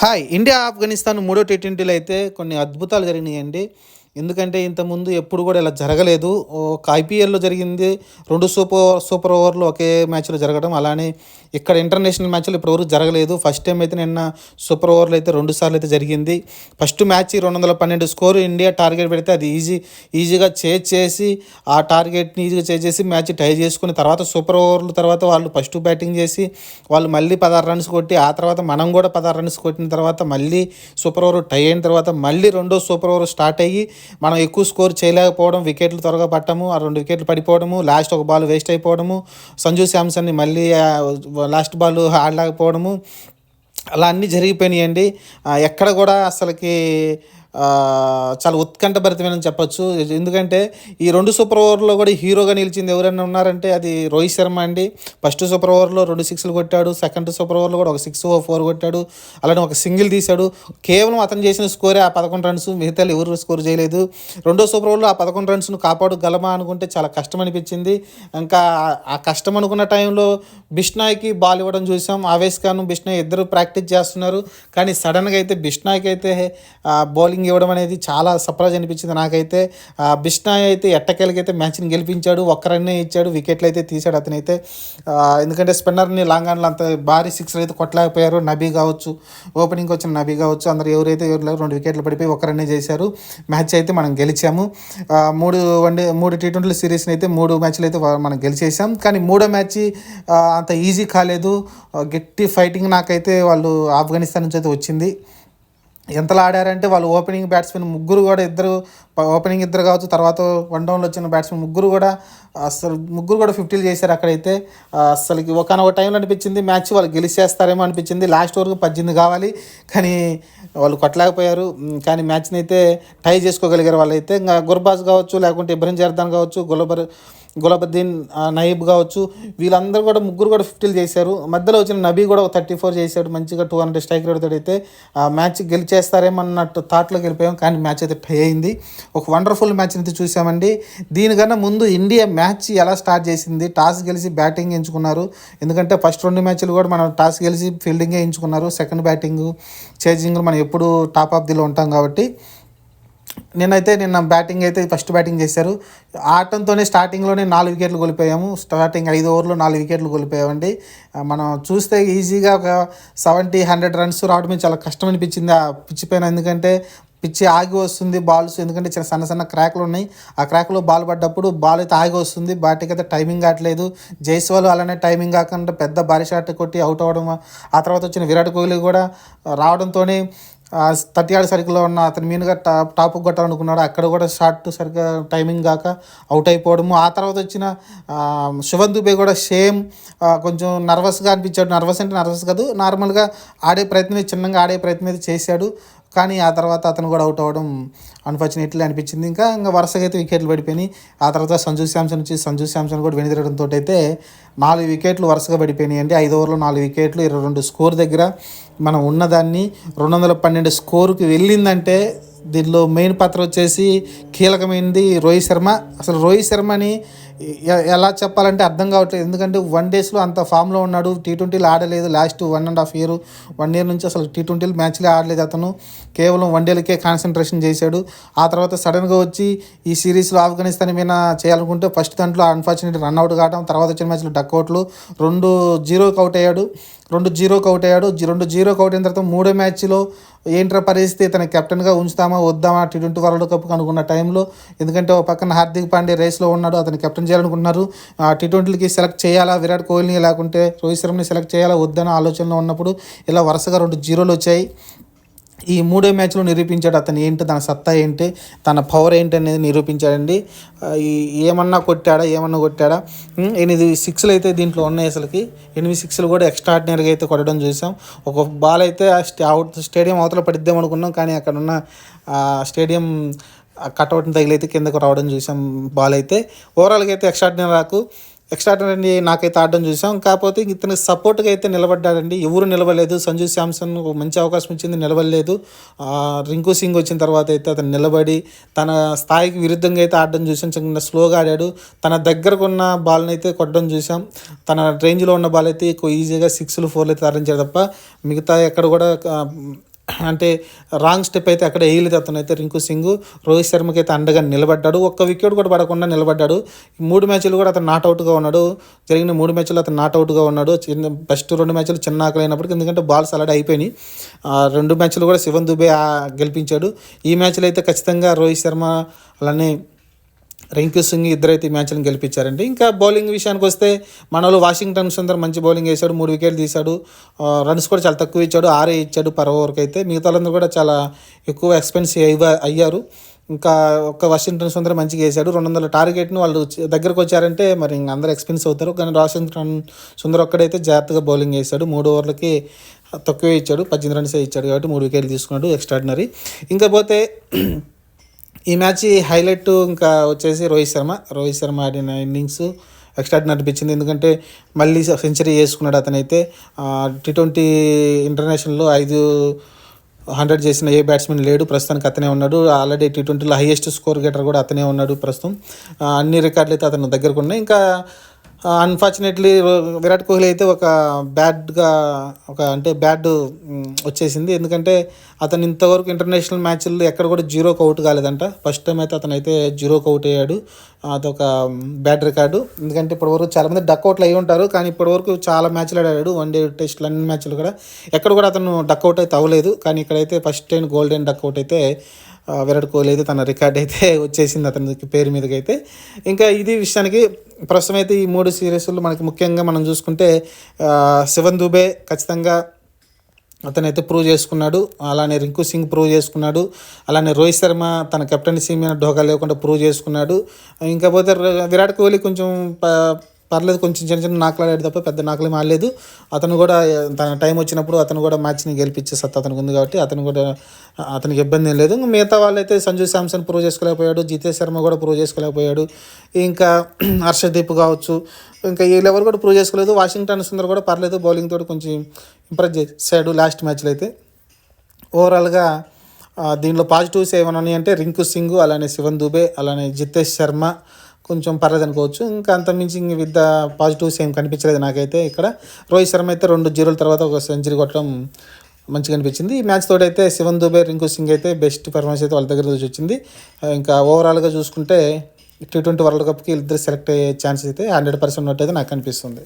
Hi India Afghanistan మూడో tea ట్వంటీలో అయితే కొన్ని అద్భుతాలు జరిగినాయండి. ఎందుకంటే ఇంతకుముందు ఎప్పుడు కూడా ఇలా జరగలేదు. ఒక ఐపీఎల్లో జరిగింది. రెండు సూపర్ సూపర్ ఓవర్లు ఒకే మ్యాచ్లో జరగడం అలానే ఇక్కడ ఇంటర్నేషనల్ మ్యాచ్లు ఇప్పటివరకు జరగలేదు. ఫస్ట్ టైం అయితే నిన్న సూపర్ ఓవర్లు అయితే రెండు సార్లు అయితే జరిగింది. ఫస్ట్ మ్యాచ్ రెండు వందల పన్నెండు స్కోర్ ఇండియా టార్గెట్ పెడితే అది ఈజీ ఈజీగా చేజ్ చేసి ఆ టార్గెట్ని ఈజీగా చేజ్ చేసి మ్యాచ్ టై చేసుకుని తర్వాత సూపర్ ఓవర్ల తర్వాత వాళ్ళు ఫస్ట్ బ్యాటింగ్ చేసి వాళ్ళు మళ్ళీ పదహారు రన్స్ కొట్టి ఆ తర్వాత మనం కూడా పదహారు రన్స్ కొట్టిన తర్వాత మళ్ళీ సూపర్ ఓవర్ టై అయిన తర్వాత మళ్ళీ రెండో సూపర్ ఓవర్ స్టార్ట్ అయ్యి మనం ఎక్కువ స్కోర్ చేయలేకపోవడం వికెట్లు త్వరగా పట్టము ఆ రెండు వికెట్లు పడిపోవడము లాస్ట్ ఒక బాల్ వేస్ట్ అయిపోవడము సంజు శాంసన్ని మళ్ళీ లాస్ట్ బాల్ ఆడలేకపోవడము అలా అన్నీ జరిగిపోయినాయండి. ఎక్కడ కూడా అసలుకి చాలా ఉత్కంఠభరితమైన చెప్పొచ్చు. ఎందుకంటే ఈ రెండు సూపర్ ఓవర్లో కూడా హీరోగా నిలిచింది ఎవరైనా ఉన్నారంటే అది రోహిత్ శర్మ అండి. ఫస్ట్ సూపర్ ఓవర్లో రెండు సిక్స్లు కొట్టాడు. సెకండ్ సూపర్ ఓవర్లో కూడా ఒక సిక్స్ ఫోర్ కొట్టాడు. అలానే ఒక సింగిల్ తీశాడు. కేవలం అతను చేసిన స్కోరే ఆ పదకొండు రన్స్. మిగతా ఎవరు స్కోర్ చేయలేదు. రెండో సూపర్ ఓవర్లో ఆ పదకొండు రన్స్ను కాపాడగలమా అనుకుంటే చాలా కష్టం అనిపించింది ఇంకా ఆ- ఆ కష్టం అనుకున్న టైంలో బిష్నాయ్కి బాల్ ఇవ్వడం చూసాం. ఆవేశ్ ఖాన్ బిష్నాయ్ ఇద్దరు ప్రాక్టీస్ చేస్తున్నారు. కానీ సడన్గా అయితే బిష్నాయ్కి అయితే బౌలింగ్ ఇవ్వడం అనేది చాలా సర్ప్రైజ్ అనిపించింది నాకైతే. ఆ, బిష్నాయ్ అయితే ఎట్టకేలకైతే మ్యాచ్ని గెలిపించాడు ఒక్క రన్నే ఇచ్చాడు వికెట్లు అయితే తీశాడు అతనైతే. ఎందుకంటే స్పిన్నర్ని లాంగ్ ఆన్లో అంత భారీ సిక్స్లు అయితే కొట్టలేకపోయారు. నబీ కావచ్చు ఓపెనింగ్ వచ్చిన నబీ కావచ్చు అందరు ఎవరైతే ఎవరు రెండు వికెట్లు పడిపోయి ఒక రన్నే చేశారు. మ్యాచ్ అయితే మనం గెలిచాము. మూడు వన్డే మూడు టీ ట్వంటీ సిరీస్ని అయితే మూడు మ్యాచ్లు అయితే మనం గెలిచేసాం కానీ మూడో మ్యాచ్ అంత ఈజీ కాలేదు. గట్టి ఫైటింగ్ నాకైతే వాళ్ళు ఆఫ్ఘనిస్తాన్ నుంచి అయితే వచ్చింది. ఎంతలా ఆడారంటే వాళ్ళు ఓపెనింగ్ బ్యాట్స్మెన్ ముగ్గురు కూడా ఇద్దరు ఓపెనింగ్ ఇద్దరు కావచ్చు తర్వాత వన్ డౌన్లో వచ్చిన బ్యాట్స్మెన్ ముగ్గురు కూడా అసలు ముగ్గురు కూడా ఫిఫ్టీలు చేశారు అక్కడైతే. అసలుకి ఒకనొక టైంలో అనిపించింది మ్యాచ్ వాళ్ళు గెలిచేస్తారేమో అనిపించింది. లాస్ట్ వరకు పద్దెనిమిది కావాలి కానీ వాళ్ళు కొట్టలేకపోయారు. కానీ మ్యాచ్ని అయితే టై చేసుకోగలిగారు వాళ్ళైతే. ఇంకా గుర్బాజ్ కావచ్చు లేకుంటే ఇబ్రహీం జర్దాన్ కావచ్చు గులబర్ గులాబుద్దీన్ నయీబ్ కావచ్చు వీళ్ళందరూ కూడా ముగ్గురు కూడా ఫిఫ్టీలు చేశారు. మధ్యలో వచ్చిన నబీ కూడా ఒక థర్టీ ఫోర్ చేశాడు. మంచిగా టూ హండ్రెడ్ స్ట్రైక్ రేట్ అయితే ఆ మ్యాచ్ గెలిచేస్తారేమన్నట్టు థాట్లోకి వెళ్ళిపోయాం. కానీ మ్యాచ్ అయితే పే అయింది. ఒక వండర్ఫుల్ మ్యాచ్ అయితే చూసామండి దీనికన్నా ముందు ఇండియా మ్యాచ్ ఎలా స్టార్ట్ చేసింది? టాస్ గెలిచి బ్యాటింగ్ ఎంచుకున్నారు. ఎందుకంటే ఫస్ట్ రెండు మ్యాచ్లు కూడా మనం టాస్ గెలిచి ఫీల్డింగే ఎంచుకున్నారు. సెకండ్ బ్యాటింగ్ చేజింగ్ మనం ఎప్పుడు టాప్ ఆఫ్ దిలో ఉంటాం కాబట్టి నిన్నైతే నిన్న బ్యాటింగ్ అయితే ఫస్ట్ బ్యాటింగ్ చేశారు. ఆటంతోనే స్టార్టింగ్లోనే నాలుగు వికెట్లు కోల్పోయాము. స్టార్టింగ్ ఐదు ఓవర్లో నాలుగు వికెట్లు కోల్పోయామండి. మనం చూస్తే ఈజీగా ఒక సెవెంటీ హండ్రెడ్ రన్స్ రావడమే చాలా కష్టం అనిపించింది ఆ పిచ్చి పైన. ఎందుకంటే పిచ్చి ఆగి వస్తుంది బాల్స్ ఎందుకంటే చిన్న సన్న సన్న క్రాక్లు ఉన్నాయి. ఆ క్రాక్లో బాల్ పడ్డప్పుడు బాల్ అయితే ఆగి వస్తుంది. బ్యాటింగ్ అయితే టైమింగ్ కావట్లేదు. జైస్వాల్ అలానే టైమింగ్ కాకుండా పెద్ద భారీ షాట్ కొట్టి అవుట్ అవ్వడం ఆ తర్వాత వచ్చిన విరాట్ కోహ్లీ కూడా రావడంతోనే థర్టీ ఆడు సర్కిల్లో ఉన్న అతని మీదుగా టాప్ టాప్ కొట్టాలనుకున్నాడు. అక్కడ కూడా షార్ట్ సరిగ్గా టైమింగ్ కాక అవుట్ అయిపోవడము. ఆ తర్వాత వచ్చిన శివన్ దుబే కూడా సేమ్ కొంచెం నర్వస్గా అనిపించాడు. నర్వస్ అంటే నర్వస్ కాదు నార్మల్గా ఆడే ప్రయత్నం చిన్నగా ఆడే ప్రయత్నం అయితే చేశాడు. కానీ ఆ తర్వాత అతను కూడా అవుట్ అవ్వడం అన్ఫార్చునేట్లీ అనిపించింది. ఇంకా ఇంకా వరుసగా అయితే వికెట్లు పడిపోయినాయి. ఆ తర్వాత సంజు శాంసన్ వచ్చి సంజు శాంసన్ కూడా వెనుదిరడంతో అయితే నాలుగు వికెట్లు వరుసగా పడిపోయినాయి అండి. ఐదు ఓవర్లో నాలుగు వికెట్లు ఇరవై రెండు స్కోర్ దగ్గర మనం ఉన్నదాన్ని రెండు వందల పన్నెండు స్కోరుకి వెళ్ళిందంటే దీనిలో మెయిన్ పాత్ర వచ్చేసి కీలకమైనది రోహిత్ శర్మ. అసలు రోహిత్ శర్మని ఎలా చెప్పాలంటే అర్థం కావట్లేదు. ఎందుకంటే వన్ డేస్లో అంత ఫామ్లో ఉన్నాడు. టీ ట్వంటీలు ఆడలేదు. Last one and half year one year నుంచి అసలు టీ ట్వంటీలు మ్యాచ్లే ఆడలేదు అతను. కేవలం వన్ డేలకే కాన్సన్ట్రేషన్ చేశాడు. ఆ తర్వాత సడన్గా వచ్చి ఈ సిరీస్లో ఆఫ్ఘనిస్తాన్ మీద చేయాలనుకుంటే ఫస్ట్ దాంట్లో అన్ఫార్చునేట్ రన్అట్ కావడం తర్వాత వచ్చిన మ్యాచ్లో డక్అవుట్లు రెండు జీరోకి అవుట్ అయ్యాడు. రెండు జీరోకి అవుట్ అయ్యాడు. రెండు జీరోకి అవుట్ అయిన తర్వాత మూడో మ్యాచ్లో ఏంట్రా పరిస్థితి? తన కెప్టెన్గా ఉంచుతామా వద్దామా? టీ ట్వంటీ వరల్డ్ కప్ అనుకున్న టైంలో. ఎందుకంటే ఒక పక్కన హార్దిక్ పాండే రేస్లో ఉన్నాడు. అతను కెప్టెన్ చేయాలనుకున్నారు టీ ట్వంటీలకి సెలెక్ట్ చేయాలా? విరాట్ కోహ్లీని లేకుంటే రోహిత్ శర్మని సెలెక్ట్ చేయాలా? వద్దన్న ఆలోచనలో ఉన్నప్పుడు ఇలా వరుసగా రెండు జీరోలు వచ్చాయి. ఈ మూడో మ్యాచ్లో నిరూపించాడు అతను ఏంటి తన సత్తా ఏంటి తన పవర్ ఏంటి అనేది నిరూపించాడండి. ఈ ఏమన్నా కొట్టాడా ఏమన్నా కొట్టాడా? ఎనిమిది సిక్స్లు అయితే దీంట్లో ఉన్నాయి అసలుకి. ఎనిమిది సిక్స్లు కూడా ఎక్స్ట్రాడినరీగా అయితే కొట్టడం చూసాం. ఒక బాల్ అయితే ఆ స్టే అవుట్ స్టేడియం అవతల పడిద్దాం అనుకున్నాం కానీ అక్కడ ఉన్న స్టేడియం కట్అవుట్ని తగిలైతే కిందకు రావడం చూసాం బాల్ అయితే. ఓవరాల్గా అయితే ఎక్స్ట్రాడినరీ రాకు. ఎక్స్ట్రాడినరీ నాకైతే ఆడడం చూసాం. కాకపోతే ఇతను సపోర్ట్గా అయితే నిలబడ్డాడండి. ఎవరు నిలవలేదు. సంజు శాంసన్ మంచి అవకాశం ఇచ్చింది. నిలవలేదు. రింకు సింగ్ వచ్చిన తర్వాత అయితే అతను నిలబడి తన స్థాయికి విరుద్ధంగా అయితే ఆడడం చూసాం. చిన్న స్లోగా ఆడాడు. తన దగ్గరకు ఉన్న బాల్ని అయితే కొట్టడం చూసాం. తన రేంజ్లో ఉన్న బాల్ అయితే ఎక్కువ ఈజీగా సిక్స్లు ఫోర్లు అయితే తరించాడు తప్ప మిగతా ఎక్కడ కూడా అంటే రాంగ్ స్టెప్ అయితే అక్కడ వేయలేదు అతను అయితే రింకు సింగ్. రోహిత్ శర్మకి అయితే అండగా నిలబడ్డాడు. ఒక్క వికెట్ కూడా పడకుండా నిలబడ్డాడు. ఈ మూడు మ్యాచ్లు కూడా అతను నాట్అవుట్గా ఉన్నాడు. జరిగిన మూడు మ్యాచ్లు అతను నాట్అవుట్గా ఉన్నాడు. చిన్న బెస్ట్ రెండు మ్యాచ్లు చిన్న ఆకలైనప్పటికీ ఎందుకంటే బాల్స్ అలాడే అయిపోయినాయి. ఆ రెండు మ్యాచ్లు కూడా శివన్ దుబే గెలిపించాడు. ఈ మ్యాచ్లో అయితే ఖచ్చితంగా రోహిత్ శర్మ అలానే రింకు సింగ్ ఇద్దరైతే ఈ మ్యాచ్లను గెలిపించారండి. ఇంకా బౌలింగ్ విషయానికి వస్తే మనలో వాషింగ్టన్ సుందర్ మంచి బౌలింగ్ వేశాడు మూడు వికెట్లు తీశాడు రన్స్ కూడా చాలా తక్కువ ఇచ్చాడు ఆరే ఇచ్చాడు పర్ ఓవర్కి అయితే మిగతా వాళ్ళందరూ కూడా చాలా ఎక్కువ ఎక్స్పెన్సివ్ అయ్య అయ్యారు. ఇంకా ఒక వాషింగ్టన్ సుందర్ మంచిగా వేశాడు. రెండు వందల టార్గెట్ను వాళ్ళు దగ్గరకు వచ్చారంటే మరి అందరూ ఎక్స్పెన్స్ అవుతారు. కానీ వాషింగ్టన్ సుందర్ ఒక్కడైతే జాగ్రత్తగా బౌలింగ్ వేశాడు. మూడు ఓవర్లకి తక్కువే ఇచ్చాడు పద్దెనిమిది రన్సే ఇచ్చాడు కాబట్టి మూడు వికెట్లు తీసుకున్నాడు ఎక్స్ట్రాడినరీ. ఇంకా పోతే ఈ మ్యాచ్ హైలైట్ ఇంకా వచ్చేసి రోహిత్ శర్మ. రోహిత్ శర్మ ఆడిన ఇన్నింగ్స్ ఎక్స్ట్రాడినరీ అనిపించింది ఎందుకంటే మళ్ళీ సెంచరీ చేసుకున్నాడు అతనైతే. టీ ట్వంటీ ఇంటర్నేషనల్లో ఐదు హండ్రెడ్ చేసిన ఏ బ్యాట్స్మెన్ లేడు. ప్రస్తుతానికి అతనే ఉన్నాడు. ఆల్రెడీ టీ ట్వంటీలో హైయెస్ట్ స్కోర్ గెటర్ కూడా అతనే ఉన్నాడు ప్రస్తుతం. అన్ని రికార్డులు అయితే అతను దగ్గరకు ఉన్నాయి. ఇంకా అన్ఫార్చునేట్లీ విరాట్ కోహ్లీ అయితే ఒక బ్యాడ్గా ఒక అంటే బ్యాడ్ వచ్చేసింది. ఎందుకంటే అతను ఇంతవరకు ఇంటర్నేషనల్ మ్యాచ్ల్లో ఎక్కడ కూడా జీరోకి అవుట్ కాలేదంట. ఫస్ట్ టైం అయితే అతను అయితే జీరోకి అవుట్ అయ్యాడు. అదొక బ్యాడ్ రికార్డు ఎందుకంటే ఇప్పటివరకు చాలామంది డక్అవుట్లు అయి ఉంటారు. కానీ ఇప్పటివరకు చాలా మ్యాచ్లు ఆడాడు. వన్ డే టెస్ట్లు అన్ని మ్యాచ్లు కూడా ఎక్కడ కూడా అతను డక్అవుట్ అయితే అవ్వలేదు. కానీ ఇక్కడైతే ఫస్ట్ టైం గోల్డెన్ డక్అవుట్ అయితే విరాట్ కోహ్లీ అయితే తన రికార్డ్ అయితే వచ్చేసింది అతనికి పేరు మీదకి అయితే ఇంకా ఇది విషయానికి ప్రస్తుతం అయితే ఈ మూడు సిరీస్లు మనకి ముఖ్యంగా మనం చూసుకుంటే శివన్ దుబే ఖచ్చితంగా అతనైతే ప్రూవ్ చేసుకున్నాడు. అలానే రింకు సింగ్ ప్రూవ్ చేసుకున్నాడు. అలానే రోహిత్ శర్మ తన కెప్టెన్సీ మీద ఢోకా లేకుండా ప్రూవ్ చేసుకున్నాడు. ఇంకా పోతే విరాట్ కోహ్లీ కొంచెం ప- పర్లేదు కొంచెం చిన్న చిన్న నాకులు ఆడాడు తప్ప పెద్ద నాకులు ఆడలేదు. అతను కూడా తన టైం వచ్చినప్పుడు అతను కూడా మ్యాచ్ని గెలిపించే సత్తా అతనికి ఉంది కాబట్టి అతను కూడా అతనికి ఇబ్బంది ఏం లేదు. ఇంకా మిగతా వాళ్ళైతే సంజు శాంసన్ ప్రూవ్ చేసుకోలేకపోయాడు జితేష్ శర్మ కూడా ప్రూవ్ చేసుకోలేకపోయాడు. ఇంకా హర్షదీప్ కావచ్చు ఇంకా వీళ్ళెవరు కూడా ప్రూవ్ చేసుకోలేదు. వాషింగ్టన్ సుందర్ కూడా పర్లేదు బౌలింగ్ తోటి కొంచెం ఇంప్రెస్ చేశాడు లాస్ట్ మ్యాచ్లో అయితే ఓవరాల్గా దీనిలో పాజిటివ్స్ ఏమైనా ఉన్నాయంటే రింకు సింగ్ అలానే శివన్ దుబే అలానే జితేష్ శర్మ కొంచెం పర్లేదు అనుకోవచ్చు. ఇంకా అంతమించి ఇంక విత్ పాజిటివ్స్ ఏం కనిపించలేదు నాకైతే ఇక్కడ. రోహిత్ శర్మ అయితే రెండు జీరోల తర్వాత ఒక సెంచరీ కొట్టడం మంచిగా అనిపించింది. ఈ మ్యాచ్ తోడైతే శివన్ దుబే రింకు సింగ్ అయితే బెస్ట్ పర్ఫార్మెన్స్ అయితే వాళ్ళ దగ్గర నుంచి వచ్చింది. ఇంకా ఓవరాల్గా చూసుకుంటే టీ ట్వంటీ వరల్డ్ కప్కి ఇద్దరు సెలెక్ట్ అయ్యే ఛాన్స్ అయితే హండ్రెడ్ పర్సెంట్ ఉన్నట్టయితే నాకు అనిపిస్తుంది.